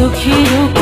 চোখের